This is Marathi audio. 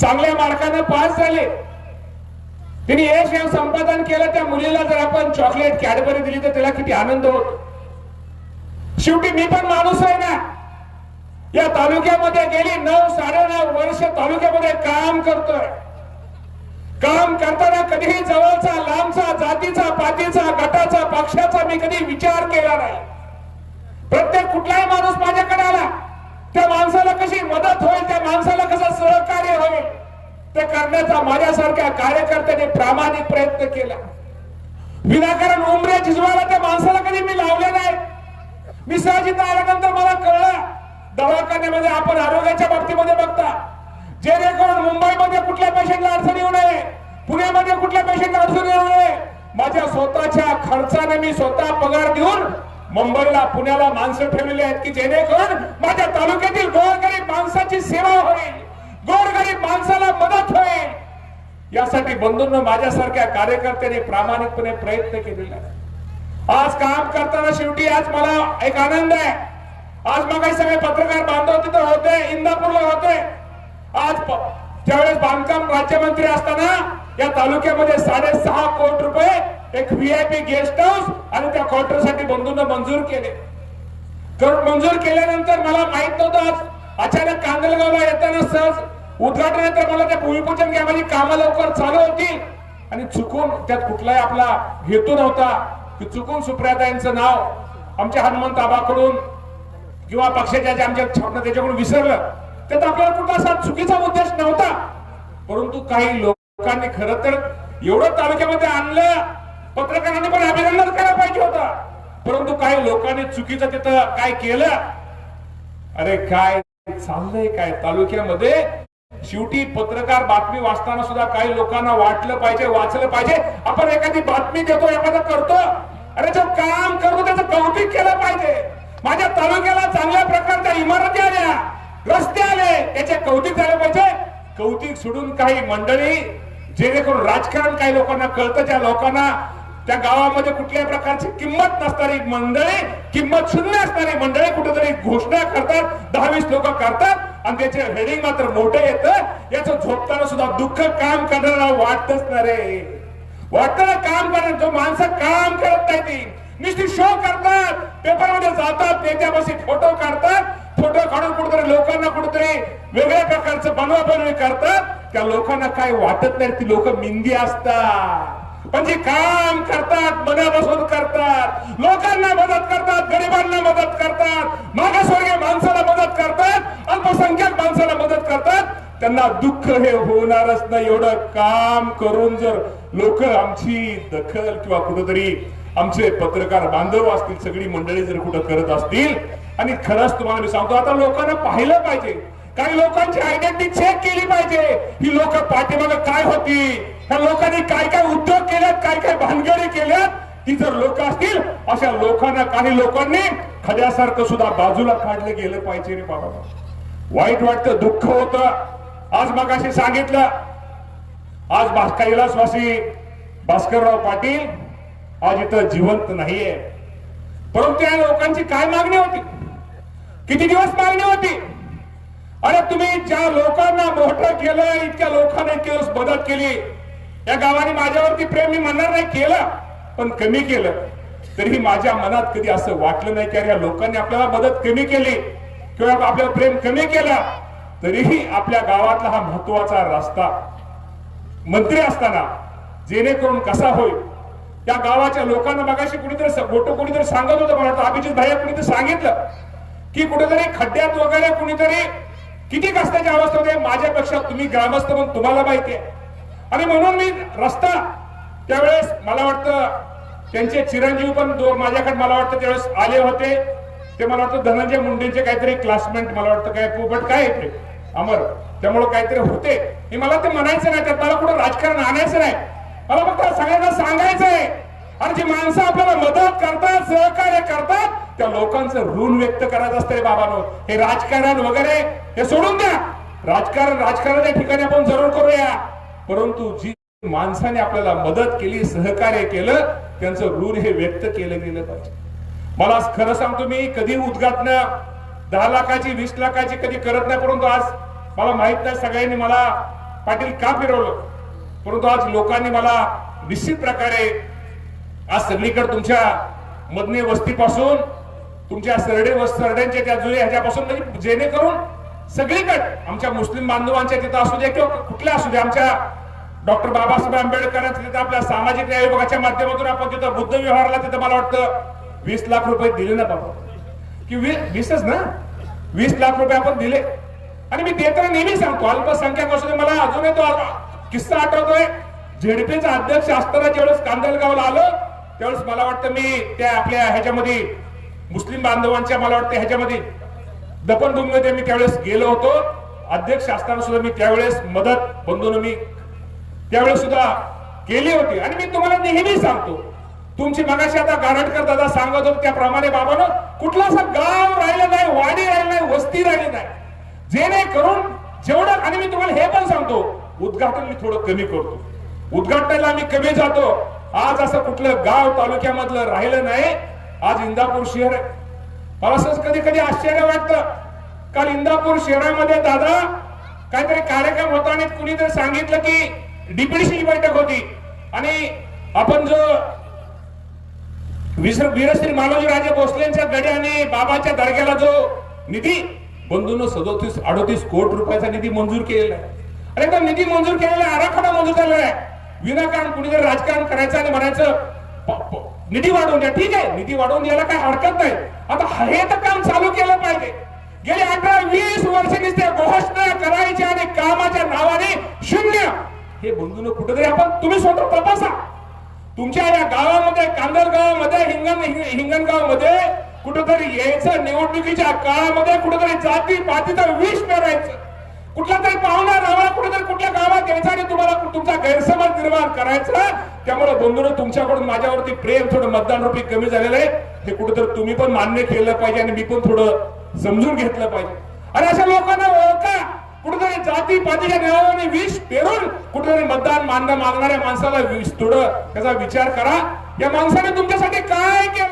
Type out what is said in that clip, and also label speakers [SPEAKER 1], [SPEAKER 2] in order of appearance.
[SPEAKER 1] चांगल्या मार्काने पास झाले. तिने यश या संपादन केलं त्या मुलीला जर आपण चॉकलेट कॅडबरी दिली तर त्याला किती आनंद होतो. शेवटी मी पण माणूस आहे ना. या तालुक्यामध्ये गेली नऊ साडे नऊ वर्ष तालुक्यामध्ये काम करतोय. काम करताना कधीही जवळचा लांबचा जातीचा पातीचा गटाचा पक्षाचा मी कधी विचार केला नाही. प्रत्येक कुठलाही माणूस माझ्याकडे आला त्या माणसाला कशी मदत होईल त्या माणसाला कसं ते करण्याचा माझ्यासारख्या कार्यकर्त्याने प्रामाणिक प्रयत्न केला. विनाकारण उमरे जिजवाला त्या माणसाला कधी मी लावले नाही. मी सहजित आल्यानंतर मला कळलं दवाखान्यामध्ये आपण आरोग्याच्या बाबतीमध्ये बघता जेणेकरून मुंबईमध्ये कुठल्या पेशंटला अडचण येऊ नये पुण्यामध्ये कुठल्या पेशंटला अडचण येऊ नये माझ्या स्वतःच्या खर्चाने मी स्वतः पगार देऊन मुंबईला पुण्याला माणसं ठेवलेली आहेत की जेणेकरून माझ्या तालुक्यातील गोरगरीब माणसाची सेवा होईल. गोरगरीब माणसाला मदत होईल. यासाठी बंधूंना माझ्यासारख्या कार्यकर्त्यांनी प्रामाणिकपणे प्रयत्न केलेला आज काम करताना शेवटी आज मला एक आनंद आहे. आज मग सगळे पत्रकार बांधव तिथे होते इंदापूरला होते. आज त्यावेळेस ज्यावेळेस बांधकाम राज्यमंत्री असताना या तालुक्यामध्ये साडेसहा कोटी रुपये एक व्हीआयपी गेस्ट हाऊस आणि त्या क्वार्टरसाठी बंधूंना मंजूर केले. मंजूर केल्यानंतर मला माहीत नव्हतं आज अचानक कांदलगावला येताना सहज उद्घाटन तर मला त्या भूमिपूजन घ्या माझी कामं लवकर चालू होती. आणि चुकून त्यात कुठलाही आपला हेतू नव्हता की चुकून सुप्रियाता यांचं नाव आमच्या हनुमंत आबाकडून किंवा पक्षाच्या जे आमच्या छापणं त्याच्याकडून विसरलं. त्यात आपल्याला कुठला असा चुकीचा उद्देश नव्हता. परंतु काही लोकांनी खर तर एवढं तालुक्यामध्ये आणलं पत्रकारांनी पण अभिनंदन करायला पाहिजे होता. परंतु काही लोकांनी चुकीचं तिथं काय केलं? अरे काय चाललंय काय? तालुक्यामध्ये शेवटी पत्रकार बातमी वाचताना सुद्धा काही लोकांना वाटलं पाहिजे वाचलं पाहिजे. आपण एखादी बातमी देतो एखादं करतो. अरे जो काम करतो त्याचं कौतुक केलं पाहिजे. माझ्या तालुक्याला चांगल्या प्रकारच्या इमारती आल्या रस्ते आले त्याचे कौतुक झालं पाहिजे. कौतुक सोडून काही मंडळी जेणेकरून राजकारण काही लोकांना कळतं त्या लोकांना त्या गावामध्ये कुठल्याही प्रकारची किंमत नसणारी मंडळी किंमत शून्य असणारी मंडळी कुठेतरी घोषणा करतात दहावीस लोक करतात आणि त्याचे हेडिंग मात्र मोठं येत. याचं झोपताना सुद्धा दुःख काम करणारा वाटतच ना रे. वाटतं काम करणार जो माणसं काम करत नाही ती. नुसती शो करतात पेपरमध्ये जातात नेत्यापाशी फोटो काढतात. फोटो काढून कुठेतरी लोकांना कुठेतरी वेगळ्या प्रकारचं बनवा बनवी करतात. त्या लोकांना काय वाटत नाही ती लोक मिंदी असतात. पण जे काम करतात मनापासून करतात लोकांना मदत करतात गरिबांना मदत करतात मागासवर्गीय माणसाला मदत करतात अल्पसंख्याक माणसाला मदत करतात त्यांना दुःख हे होणारच नाही. एवढं काम करून जर लोक आमची दखल किंवा कुठंतरी आमचे पत्रकार बांधव असतील सगळी मंडळी जर कुठं करत असतील आणि खरंच तुम्हाला मी सांगतो आता लोकांना पाहिलं पाहिजे. काही लोकांची आयडेंटिटी चेक केली पाहिजे. ही लोक पाठीमागे काय होती? त्या लोकांनी काय काय उद्योग केल्यात काय काय भानगडी केल्यात ती जर लोक असतील अशा लोकांना काही लोकांनी खड्यासारखं सुद्धा बाजूला काढलं गेलं पाहिजे रे बाबा. वाईट वाटतं दुःख होत. आज मगाशी सांगितलं आज कैलासवासी भास्करराव पाटील आज इथं जिवंत नाहीये. परंतु या लोकांची काय मागणी होती? किती दिवस मागणी होती? अरे तुम्ही ज्या लोकांना मोठं केलं इतक्या लोकांना इतके दिवस मदत केली. या गावाने माझ्यावरती प्रेम मी म्हणणार नाही केलं. पण कमी केलं. तरीही माझ्या मनात कधी असं वाटलं नाही की अरे या लोकांनी आपल्याला मदत कमी केली किंवा आपल्याला प्रेम कमी केलं तरीही आपल्या गावातला हा महत्त्वाचा रस्ता मंत्री असताना जेणेकरून कसा होईल? त्या गावाच्या लोकांना मगाशी कुणीतरी मोठं कुणीतरी सांगत होतं मला अभिजित भाई कुणीतरी सांगितलं की कुठेतरी खड्ड्यात वगैरे कुणीतरी किती कष्टाची अवस्था होते माझ्यापेक्षा तुम्ही ग्रामस्थ म्हणून तुम्हाला माहिती आहे. आणि म्हणून मी रस्ता त्यावेळेस मला वाटतं त्यांचे चिरंजीव पण माझ्याकडे मला वाटतं त्यावेळेस आले होते. ते मला वाटतं धनंजय मुंडेचे काहीतरी क्लासमेट मला वाटतं काय पोपट काय ते अमर त्यामुळे काहीतरी होते. हे मला ते म्हणायचं नाही त्यात मला कुठं राजकारण आणायचं नाही. मला फक्त सगळ्यांना सांगायचं आहे. आणि जी माणसं आपल्याला मदत करतात सहकार्य करतात त्या लोकांचं ऋण व्यक्त करायचं असतं रे बाबांनो. हे राजकारण वगैरे हे सोडून द्या. राजकारण राजकारणाच्या ठिकाणी आपण जरूर करूया. परंतु जी माणसाने आपल्याला मदत केली सहकार्य केलं त्यांचं ऋण हे व्यक्त केलं गेलं पाहिजे. मला खरं सांगतो मी कधी उद्घाटन दहा लाखाची वीस लाखाची कधी करत नाही परंतु आज मला माहीत नाही सगळ्यांनी मला पाटील का फिरवलं? परंतु आज लोकांनी मला निश्चित प्रकारे आज सगळीकडे तुमच्या मदने वस्तीपासून तुमच्या सरडे सरड्यांच्या त्या जुळे ह्याच्यापासून म्हणजे जेणेकरून सगळीकडे आमच्या मुस्लिम बांधवांच्या तिथं असू दे किंवा कुठल्या असू दे आमच्या डॉक्टर बाबासाहेब आंबेडकरांच्या तिथं आपल्या सामाजिक न्याय विभागाच्या माध्यमातून आपण तिथं बुद्ध व्यवहाराला तिथं मला वाटतं वीस लाख रुपये दिले ना बाबा. की वीसच ना? वीस लाख रुपये आपण दिले. आणि मी देताना नेहमी सांगतो अल्पसंख्याक असू दे मला अजूनही तो किस्सा आठवतोय. झेडपीचा अध्यक्ष असताना ज्यावेळेस कांदलगावला आलो त्यावेळेस मला वाटतं मी त्या आपल्या ह्याच्यामध्ये मुस्लिम बांधवांच्या मला वाटतं ह्याच्यामध्ये दफनभूमीमध्ये मी त्यावेळेस गेलो होतो. अध्यक्ष असताना सुद्धा मी त्यावेळेस मदत बंधून मी त्यावेळेस सुद्धा केली होती. आणि मी तुम्हाला नेहमी सांगतो तुमची मगाशी आता गारटकर दादा सांगत होते त्याप्रमाणे बाबानं कुठलं असं गाव राहिलं नाही वाडी राहिलं नाही वस्ती राहिली नाही. जेणेकरून जेवढं आणि मी तुम्हाला हे पण सांगतो उद्घाटन मी थोडं कमी करतो. उद्घाटनाला आम्ही कमी जातो. आज असं कुठलं गाव तालुक्यामधलं राहिलं नाही. आज इंदापूर शहर मला असंच कधी कधी आश्चर्य वाटतं. काल इंदापूर शहरामध्ये दादा काहीतरी कार्यक्रम होता आणि कुणीतरी सांगितलं की डीपीडीसी बैठक होती. आणि आपण जो वीरश्री मालोजी राजे भोसलेंच्या गड्याने बाबाच्या दर्ग्याला जो निधी बंधून सदोतीस अडोतीस कोटी रुपयाचा निधी मंजूर केलेला आहे. अरे निधी मंजूर केलेला आराखडा मंजूर झालेला आहे. विनाकारण कुणीतरी राजकारण करायचं आणि म्हणायचं निधी वाढवून द्या. ठीक आहे निधी वाढवून द्यायला काही हरकत नाही. आता हे तर काम चालू केलं पाहिजे. गेले अठरा वीस वर्ष ते घोषणा करायच्या आणि कामाच्या नावाने शून्य. हे बंधून कुठेतरी आपण तुम्ही स्वतः तपासा. तुमच्या या गावामध्ये कांदर गावामध्ये हिंगण हिंगणगावमध्ये कुठेतरी यायचं निवडणुकीच्या काळामध्ये कुठेतरी जाती पातीचं विष पेरायचं. कुठला तरी पाहुणा रावळा कुठेतरी कुठल्या गावात यायचा आणि तुम्हाला तुमचा गैरसमज निर्माण करायचा. त्यामुळे बंधून तुमच्याकडून माझ्यावरती प्रेम थोडं मतदान रुपये कमी झालेलं आहे. हे कुठेतरी तुम्ही पण मान्य केलं पाहिजे आणि मी पण थोडं समजून घेतलं पाहिजे. आणि अशा लोकांना ओळखा. कुठेतरी जाती पातीच्या नावाने विष पेरून कुठेतरी मतदान मानणं मागणाऱ्या माणसाला विष थोडं त्याचा विचार करा. या माणसाने तुमच्यासाठी काय केलं?